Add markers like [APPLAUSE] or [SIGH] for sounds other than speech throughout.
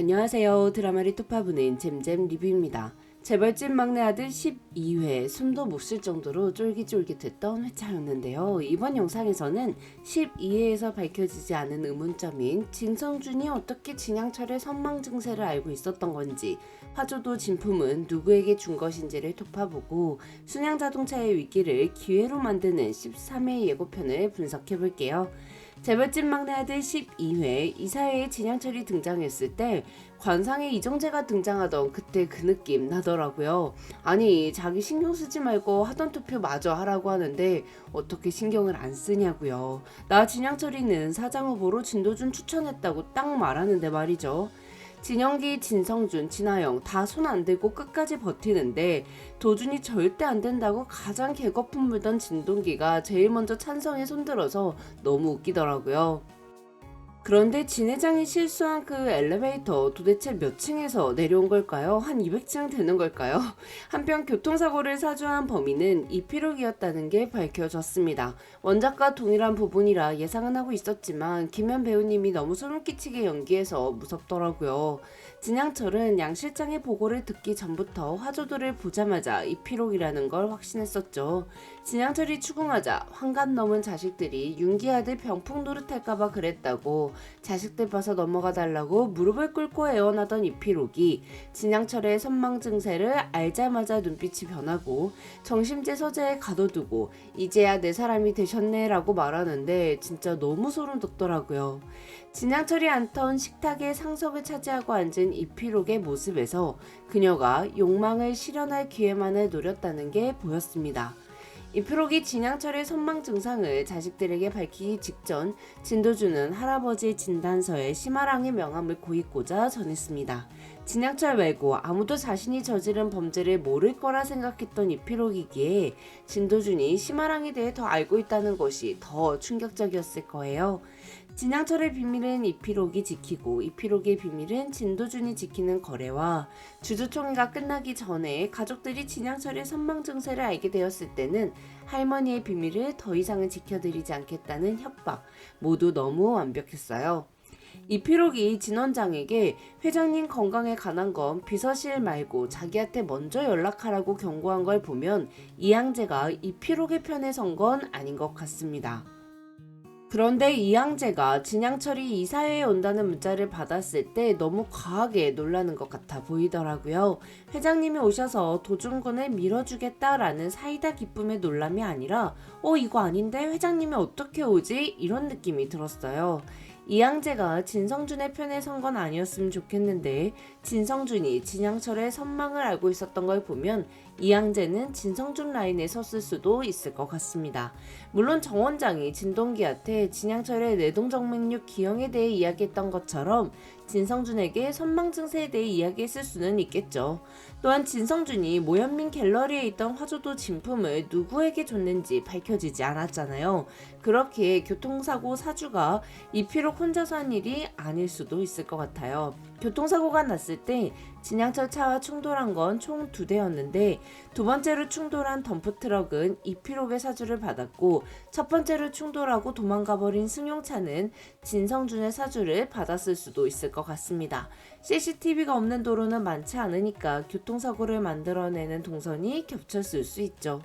안녕하세요. 드라마를 토파보는 잼잼 리뷰입니다. 재벌집 막내 아들 12회 숨도 못 쉴 정도로 쫄깃쫄깃했던 회차였는데요. 이번 영상에서는 12회에서 밝혀지지 않은 의문점인 진성준이 어떻게 진양철의 선망 증세를 알고 있었던 건지 화조도 진품은 누구에게 준 것인지를 토파보고 순양 자동차의 위기를 기회로 만드는 13회 예고편을 분석해 볼게요. 재벌집 막내 아들 12회 이사회에 진양철이 등장했을 때 관상에 이정재가 등장하던 그때 그 느낌 나더라고요. 아니 자기 신경 쓰지 말고 하던 투표 마저 하라고 하는데 어떻게 신경을 안 쓰냐고요. 나 진양철이는 사장 후보로 진도준 추천했다고 딱 말하는데 말이죠. 진영기, 진성준, 진아영 다 손안 대고 끝까지 버티는데 도준이 절대 안 된다고 가장 개거품 물던 진동기가 제일 먼저 찬성에 손들어서 너무 웃기더라고요. 그런데 진 회장이 실수한 그 엘리베이터 도대체 몇 층에서 내려온 걸까요? 한 200층 되는 걸까요? [LAUGHS] 한편 교통사고를 사주한 범인은 이피록이었다는 게 밝혀졌습니다. 원작과 동일한 부분이라 예상은 하고 있었지만 김현 배우님이 너무 소름 끼치게 연기해서 무섭더라고요. 진양철은 양 실장의 보고를 듣기 전부터 화조도를 보자마자 이피록이라는 걸 확신했었죠. 진양철이 추궁하자 환갑 넘은 자식들이 윤기 아들 병풍 노릇할까봐 그랬다고 자식들 봐서 넘어가 달라고 무릎을 꿇고 애원하던 이피록이 진양철의 선망 증세를 알자마자 눈빛이 변하고 정심제 서재에 가둬두고 이제야 내 사람이 되셨네라고 말하는데 진짜 너무 소름 돋더라고요. 진양철이 앉던 식탁에 상석을 차지하고 앉은 이피록의 모습에서 그녀가 욕망을 실현할 기회만을 노렸다는 게 보였습니다. 이프록이 진양철의 선망 증상을 자식들에게 밝히기 직전 진도준은 할아버지 진단서에 심화랑의 명함을 고있고자 전했습니다. 진양철 말고 아무도 자신이 저지른 범죄를 모를 거라 생각했던 이피록이기에 진도준이 심화랑에 대해 더 알고 있다는 것이 더 충격적이었을 거예요. 진양철의 비밀은 이피록이 지키고 이피록의 비밀은 진도준이 지키는 거래와 주주총회가 끝나기 전에 가족들이 진양철의 선망 증세를 알게 되었을 때는 할머니의 비밀을 더 이상은 지켜드리지 않겠다는 협박 모두 너무 완벽했어요. 이피록이 진원장에게 회장님 건강에 관한 건 비서실 말고 자기한테 먼저 연락하라고 경고한 걸 보면 이양재가 이피록의 편에 선 건 아닌 것 같습니다. 그런데 이양재가 진양철이 이사회에 온다는 문자를 받았을 때 너무 과하게 놀라는 것 같아 보이더라고요. 회장님이 오셔서 도중군을 밀어주겠다라는 사이다 기쁨의 놀람이 아니라 어 이거 아닌데 회장님이 어떻게 오지? 이런 느낌이 들었어요. 이양재가 진성준의 편에 선 건 아니었으면 좋겠는데 진성준이 진양철의 선망을 알고 있었던 걸 보면 이양재는 진성준 라인에 섰을 수도 있을 것 같습니다. 물론 정 원장이 진동기한테 진양철의 뇌동정맥류 기형에 대해 이야기했던 것처럼 진성준에게 선망 증세에 대해 이야기했을 수는 있겠죠. 또한 진성준이 모현민 갤러리에 있던 화조도 진품을 누구에게 줬는지 밝혀지지 않았잖아요. 그렇게 교통사고 사주가 이피록 혼자서 한 일이 아닐 수도 있을 것 같아요. 교통사고가 났을 때 진양철 차와 충돌한 건 총 두 대였는데 두 번째로 충돌한 덤프트럭은 이피록의 사주를 받았고 첫 번째로 충돌하고 도망가버린 승용차는 진성준의 사주를 받았을 수도 있을 것 같습니다. CCTV가 없는 도로는 많지 않으니까 교통사고를 만들어내는 동선이 겹쳤을 수 있죠.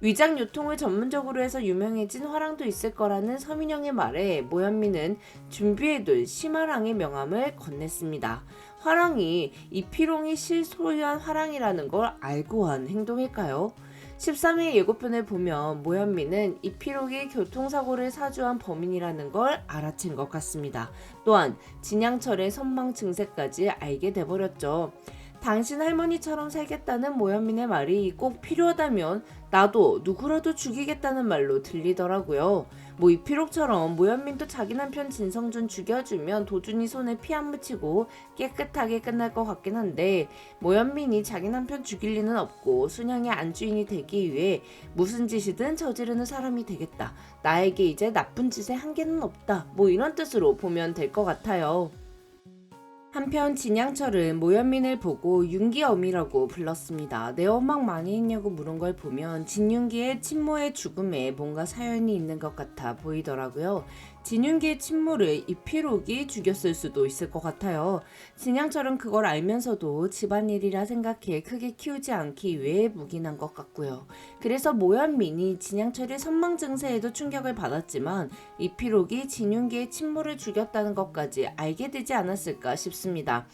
위장 유통을 전문적으로 해서 유명해진 화랑도 있을 거라는 서민영의 말에 모현미는 준비해둘 심화랑의 명함을 건넸습니다. 화랑이 이피롱이 실소유한 화랑이라는 걸 알고 한 행동일까요? 13회 예고편을 보면 모현미는 이피록이 교통사고를 사주한 범인이라는 걸 알아챈 것 같습니다. 또한 진양철의 선망 증세까지 알게 돼버렸죠. 당신 할머니처럼 살겠다는 모현민의 말이 꼭 필요하다면 나도 누구라도 죽이겠다는 말로 들리더라고요. 뭐 이피록처럼 모현민도 자기 남편 진성준 죽여주면 도준이 손에 피 안 묻히고 깨끗하게 끝날 것 같긴 한데 모현민이 자기 남편 죽일 리는 없고 순양의 안주인이 되기 위해 무슨 짓이든 저지르는 사람이 되겠다. 나에게 이제 나쁜 짓에 한계는 없다. 뭐 이런 뜻으로 보면 될 것 같아요. 한편 진양철은 모현민을 보고 윤기엄이라고 불렀습니다. 내 엄막 많이 했냐고 물은 걸 보면 진윤기의 친모의 죽음에 뭔가 사연이 있는 것 같아 보이더라고요. 진윤기의 침몰을 이필옥이 죽였을 수도 있을 것 같아요. 진양철은 그걸 알면서도 집안일이라 생각해 크게 키우지 않기 위해 묵인한 것 같고요. 그래서 모현민이 진양철의 선망 증세에도 충격을 받았지만 이필옥이 진윤기의 침몰을 죽였다는 것까지 알게 되지 않았을까 싶습니다.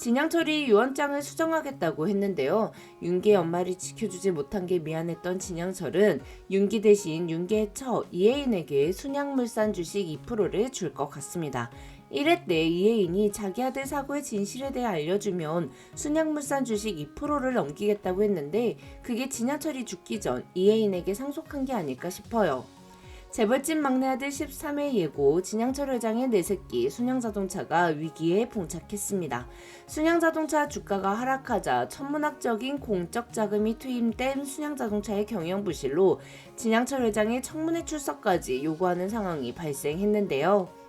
진양철이 유언장을 수정하겠다고 했는데요. 윤기의 엄마를 지켜주지 못한 게 미안했던 진양철은 윤기 대신 윤기의 처 이혜인에게 순양물산 주식 2%를 줄 것 같습니다. 이랬 때 이혜인이 자기 아들 사고의 진실에 대해 알려주면 순양물산 주식 2%를 넘기겠다고 했는데 그게 진양철이 죽기 전 이혜인에게 상속한 게 아닐까 싶어요. 재벌집 막내 아들 13회 예고 진양철 회장의 네 내새끼 순양자동차가 위기에 봉착했습니다. 순양자동차 주가가 하락하자 천문학적인 공적 자금이 투입된 순양자동차의 경영 부실로 진양철 회장의 청문회 출석까지 요구하는 상황이 발생했는데요.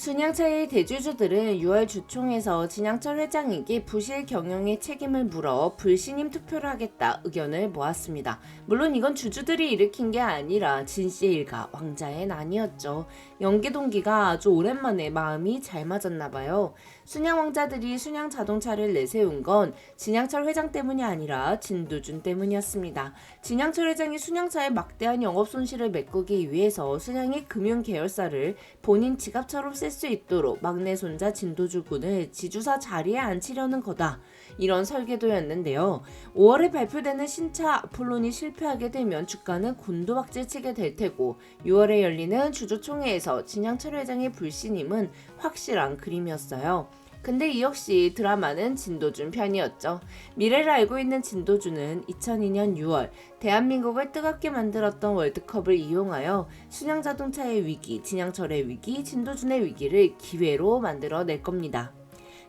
순양차의 대주주들은 6월 주총에서 진양철 회장에게 부실 경영의 책임을 물어 불신임 투표를 하겠다 의견을 모았습니다. 물론 이건 주주들이 일으킨 게 아니라 진씨의 일가 왕자의 난이었죠. 연계 동기가 아주 오랜만에 마음이 잘 맞았나 봐요. 순양 왕자들이 순양 자동차를 내세운 건 진양철 회장 때문이 아니라 진두준 때문이었습니다. 진양철 회장이 순양차의 막대한 영업 손실을 메꾸기 위해서 순양의 금융 계열사를 본인 지갑처럼 쓸 수 있도록 막내 손자 진도주 군을 지주사 자리에 앉히려는 거다. 이런 설계도였는데요. 5월에 발표되는 신차 아폴론이 실패하게 되면 주가는 곤두박질 치게 될 테고 6월에 열리는 주주총회에서 진양철 회장의 불신임은 확실한 그림이었어요. 근데 이 역시 드라마는 진도준 편이었죠. 미래를 알고 있는 진도준은 2002년 6월 대한민국을 뜨겁게 만들었던 월드컵을 이용하여 순양자동차의 위기, 진양철의 위기, 진도준의 위기를 기회로 만들어낼 겁니다.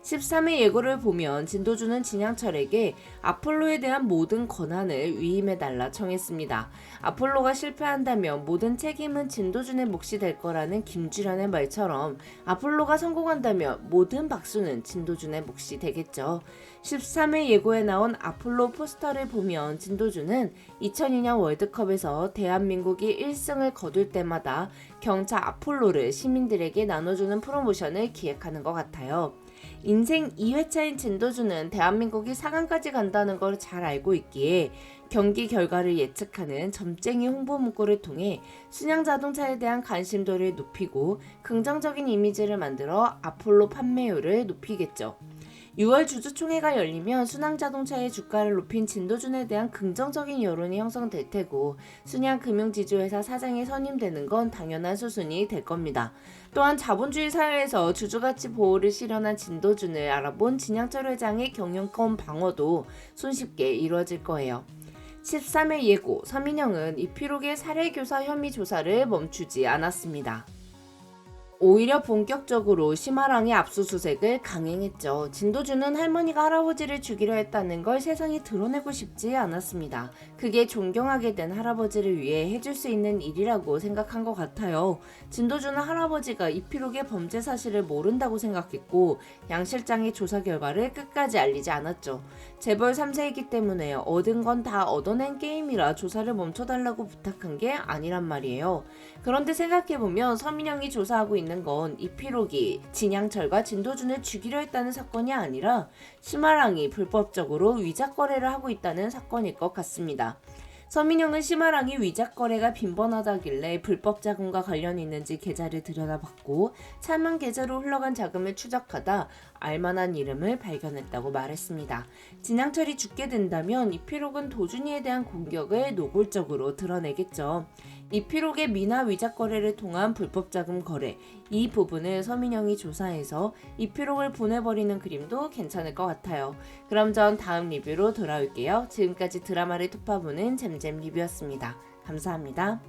13회 예고를 보면 진도준은 진양철에게 아폴로에 대한 모든 권한을 위임해달라 청했습니다. 아폴로가 실패한다면 모든 책임은 진도준의 몫이 될 거라는 김주련의 말처럼 아폴로가 성공한다면 모든 박수는 진도준의 몫이 되겠죠. 13회 예고에 나온 아폴로 포스터를 보면 진도준은 2002년 월드컵에서 대한민국이 1승을 거둘 때마다 경차 아폴로를 시민들에게 나눠주는 프로모션을 기획하는 것 같아요. 인생 2회차인 진도주는 대한민국이 4강까지 간다는 걸 잘 알고 있기에 경기 결과를 예측하는 점쟁이 홍보 문구를 통해 순양 자동차에 대한 관심도를 높이고 긍정적인 이미지를 만들어 아폴로 판매율을 높이겠죠. 6월 주주총회가 열리면 순항자동차의 주가를 높인 진도준에 대한 긍정적인 여론이 형성될 테고 순양금융지주회사 사장이 선임되는 건 당연한 수순이 될 겁니다. 또한 자본주의 사회에서 주주가치 보호를 실현한 진도준을 알아본 진양철 회장의 경영권 방어도 손쉽게 이루어질 거예요. 13회 예고 서민영은 이피록의 살해교사 혐의 조사를 멈추지 않았습니다. 오히려 본격적으로 심화랑의 압수수색을 강행했죠. 진도주는 할머니가 할아버지를 죽이려 했다는 걸 세상에 드러내고 싶지 않았습니다. 그게 존경하게 된 할아버지를 위해 해줄 수 있는 일이라고 생각한 것 같아요. 진도주는 할아버지가 이피록의 범죄 사실을 모른다고 생각했고 양 실장의 조사 결과를 끝까지 알리지 않았죠. 재벌 3세이기 때문에 얻은 건 다 얻어낸 게임이라 조사를 멈춰달라고 부탁한 게 아니란 말이에요. 그런데 생각해보면 서민영이 조사하고 있는 건 이피록이 진양철과 진도준을 죽이려 했다는 사건이 아니라 심화랑이 불법적으로 위작 거래를 하고 있다는 사건일 것 같습니다. 서민영은 심화랑이 위작 거래가 빈번하다길래 불법 자금과 관련이 있는지 계좌를 들여다봤고 차명 계좌로 흘러간 자금을 추적하다 알만한 이름을 발견했다고 말했습니다. 진양철이 죽게 된다면 이피록은 도준이에 대한 공격을 노골적으로 드러내겠죠. 이피록의 미나 위작 거래를 통한 불법 자금 거래 이 부분을 서민영이 조사해서 이피록을 보내버리는 그림도 괜찮을 것 같아요. 그럼 전 다음 리뷰로 돌아올게요. 지금까지 드라마를 톱파보는 잼잼 리뷰였습니다. 감사합니다.